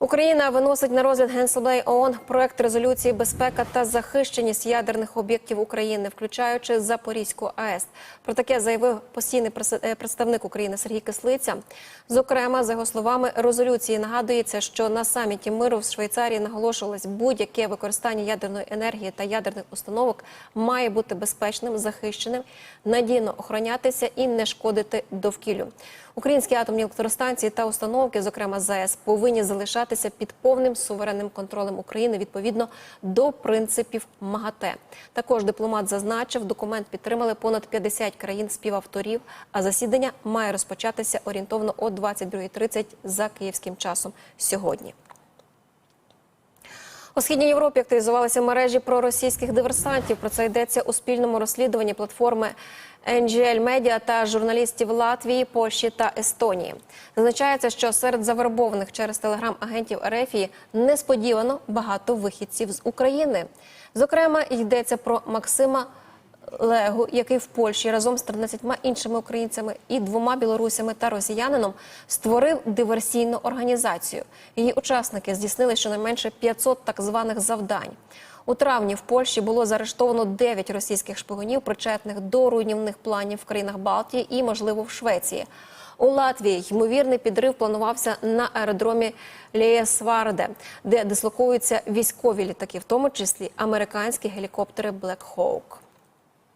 Україна виносить на розгляд Генасамблеї ООН проект резолюції безпека та захищеність ядерних об'єктів України, включаючи Запорізьку АЕС. Про таке заявив постійний е, представник України Сергій Кислиця. Зокрема, за його словами, резолюції нагадується, що на саміті миру в Швейцарії наголошувалось, будь-яке використання ядерної енергії та ядерних установок має бути безпечним, захищеним, надійно охоронятися і не шкодити довкіллю. Українські атомні електростанції та установки, зокрема ЗАЕС, повинні залишатися під повним суверенним контролем України відповідно до принципів МАГАТЕ. Також дипломат зазначив, документ підтримали понад 50 країн співавторів. А засідання має розпочатися орієнтовно о 22.30 за київським часом сьогодні. У східній Європі активізувалися мережі проросійських диверсантів. Про це йдеться у спільному розслідуванні платформи NGL Media та журналістів Латвії, Польщі та Естонії. Зазначається, що серед завербованих через телеграм-агентів Ерефії несподівано багато вихідців з України. Зокрема, йдеться про Максима Легу, який в Польщі разом з 13 іншими українцями і двома білорусями та росіянином створив диверсійну організацію. Її учасники здійснили щонайменше 500 так званих завдань. У травні в Польщі було заарештовано 9 російських шпигунів, причетних до руйнівних планів в країнах Балтії і, можливо, в Швеції. У Латвії ймовірний підрив планувався на аеродромі Лєсварде, де дислокуються військові літаки, в тому числі американські гелікоптери Black Hawk.